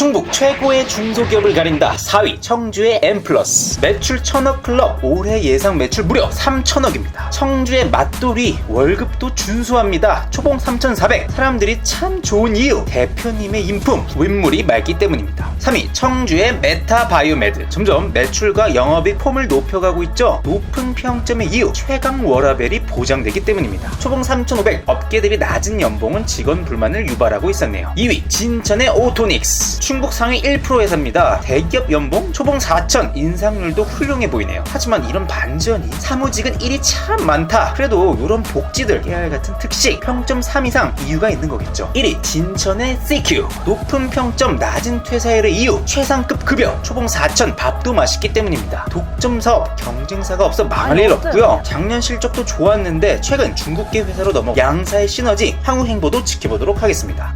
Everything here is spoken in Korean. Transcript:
충북 최고의 중소기업을 가린다. 4위 청주의 엠플러스. 매출 천억 클럽 올해 예상 매출 무려 3천억입니다. 청주의 맛돌이 월급도 준수합니다. 초봉 3,400 사람들이 참 좋은 이유. 대표님의 인품 윗물이 맑기 때문입니다. 3위 청주의 메타바이오메드. 점점 매출과 영업이익 폼을 높여가고 있죠. 높은 평점의 이유. 최강 워라벨이 보장되기 때문입니다. 초봉 3,500 업계들이 낮은 연봉은 직원 불만을 유발하고 있었네요. 2위 진천의 오토닉스 충북 상위 1% 회사입니다. 대기업 연봉 초봉 4천. 인상률도 훌륭해 보이네요. 하지만 이런 반전이 사무직은 1이 참 많다. 그래도 이런 복지들 깨알 같은 특식 평점 3 이상 이유가 있는 거겠죠. 1위 진천의 CQ 높은 평점 낮은 퇴사율의 이유 최상급 급여. 초봉 4천 밥도 맛있기 때문입니다. 독점 사업 경쟁사가 없어 망할 일. 없고요. 작년 실적도 좋았는데 최근 중국계 회사로 넘어 양사의 시너지 향후 행보도 지켜보도록 하겠습니다